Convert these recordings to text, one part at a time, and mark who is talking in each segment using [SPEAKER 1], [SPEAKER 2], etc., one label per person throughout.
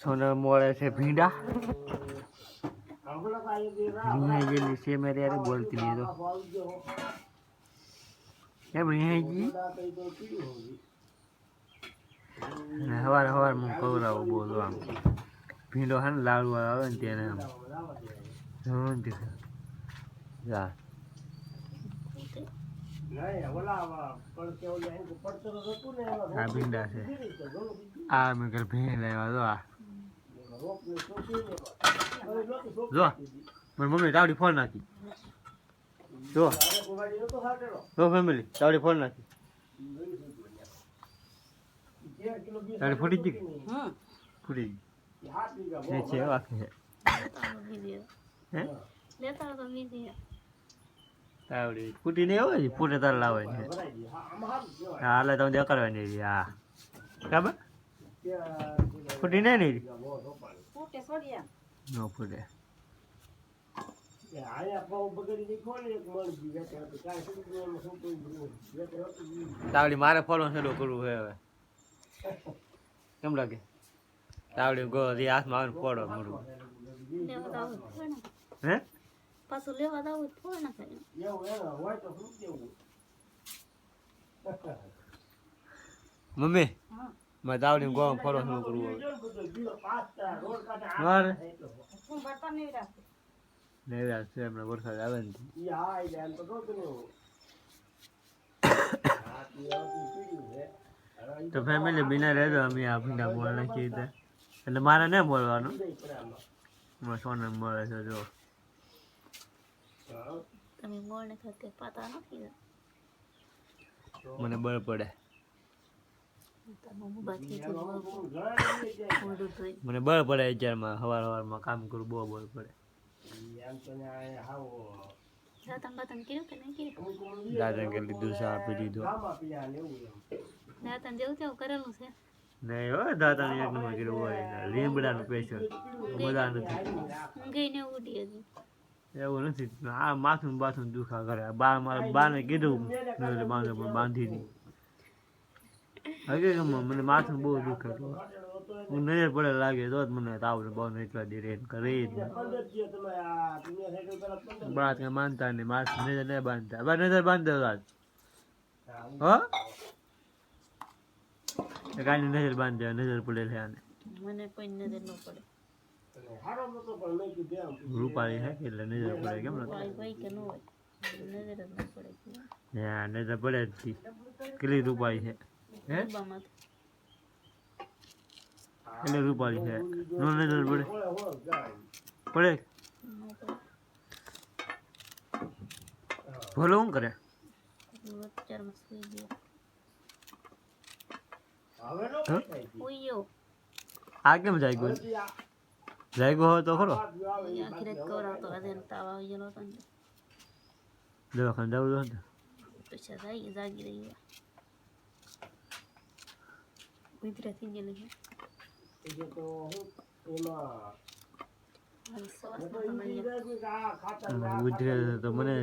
[SPEAKER 1] સોનલ મોળે છે ભીંડા. રિહાઈ ગયેલી છે મેરે યાર બોલતી નહીં તો. કેમ રિહાઈ ગઈ ને હવાર હવારમાં કવરાવું બોલો આમ. ભીંડો હે ને લાડુ આવે ને ત્યારે આમ. જા. આ ભીંડા છે. આ મેં ઘર ભીંડ લાવ્યા જો આ. જો મારી મમ્મી તાવડી ફોન નાખી. જો. જો ફેમિલી તાવડી ફોન નાખી. તાવડી ફૂટી ગઈ? ફૂટી ગઈ. છે આખી છે. હે
[SPEAKER 2] લેતા તો વીડિયો
[SPEAKER 1] તાવડી ફૂટી નહીં હોય? ફૂટે તાર લાવે છે. હા એટલે તમે દેખાડવાની રહી હા. ખબર ફૂટી નહીં નહીં ન ફૂટે. તાવડી મારે ફોલો શરૂ કરવું છે હવે. કેમ લાગે? તાવડી ગો હાથમાં આવે ફોડો મોડું
[SPEAKER 2] લેવા તો આવું ફોડ નાખે
[SPEAKER 1] હે
[SPEAKER 2] પાછું લેવા તો ફોડ નાખે
[SPEAKER 1] મમ્મી
[SPEAKER 2] હા.
[SPEAKER 1] મારે તાવડી ગો ફોડો શરૂ કરવું મારે?
[SPEAKER 2] હું બળતા નહીં રાખે.
[SPEAKER 1] નહીં યાર છે હમણાં વરસાદ આવે ને. તો ફેમિલી બિના રહેજો અમે આ ભીંડા નાખી દે એટલે મારે ને બોલવાનું સોનમ મળે છે જો.
[SPEAKER 2] તમે મોડ ને પાતા નથી
[SPEAKER 1] મને બળ પડે. મને બળ પડે અત્યારમાં હવાર સવારમાં કામ કરું બહુ બળ પડે. દાદા કે લીધું છે આપી દીધું
[SPEAKER 2] જેવું તેવું કરેલું છે?
[SPEAKER 1] નહીં હો દાદાને એક નંબર કર્યું હોય. લીમડાનું પેશન્ટ બધા નથી.
[SPEAKER 2] હું ને ઉડી
[SPEAKER 1] એવું નથી. આ માથું બાથું દુખા કરે. બા મારા બાને કીધું બાંધો પણ બાંધી નહીં હકીકતમાં મને માથું બહુ દુખે તો. હું નજર પડે લાગે તો જ મને તાવ ને બહુ એટલા દે રેન કરે જ બાત કે માનતા નહીં. માથું નજર નહીં બાંધતા. બા નજર બાંધતો રાત. હો? કાંઈ નજર બાંધે નજર પડે છે આને
[SPEAKER 2] મને કોઈ નજર ન પડે.
[SPEAKER 1] છે કે એટલે નજર પડે કેમ હા નજર પડે જ કેટલી રૂપાળી છે હે? કેટલી રૂપાળી છે નો નજર પડે. પડે? ભલો શું કરે? આ કેમ જાય ગયો જાય ગયો તો ખરો
[SPEAKER 2] હતો
[SPEAKER 1] દવાખાને જવું તો ને
[SPEAKER 2] પછી જાગી રહી ગુજરા થઈ ગયેલી છે
[SPEAKER 1] તો મને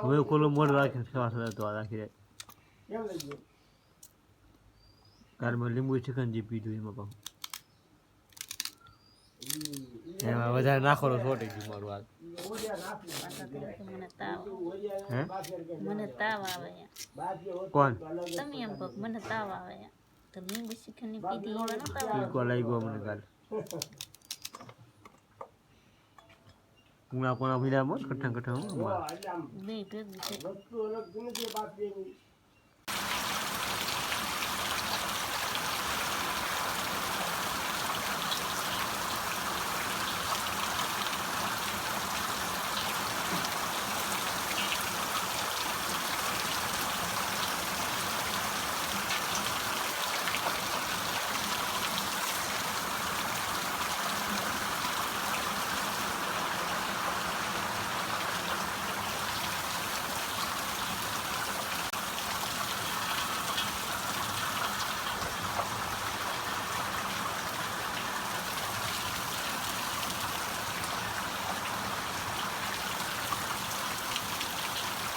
[SPEAKER 1] હવે ખુલ્લું મોઢું રાખીને શ્વાસ આ રાખી દે કારમાં લીંબુ ચિકનજી પીધું એમાં પણ એમાં વધારે નાખો તો છોટી ગયું મારું હાલ.
[SPEAKER 2] મને તાવ
[SPEAKER 1] હે?
[SPEAKER 2] મને તાવ આવે
[SPEAKER 1] કોણ?
[SPEAKER 2] તમે એમ કહો મને તાવ આવે અહીંયા. તો લીંબુ શીખરની પીધી એમાં ન તાવ આવે
[SPEAKER 1] ટીકો લઈ ગયો મને કાલ. કુણા કોણા ભીડા મોટ કઠણ કઠણ હું
[SPEAKER 2] બે ભેગું છે.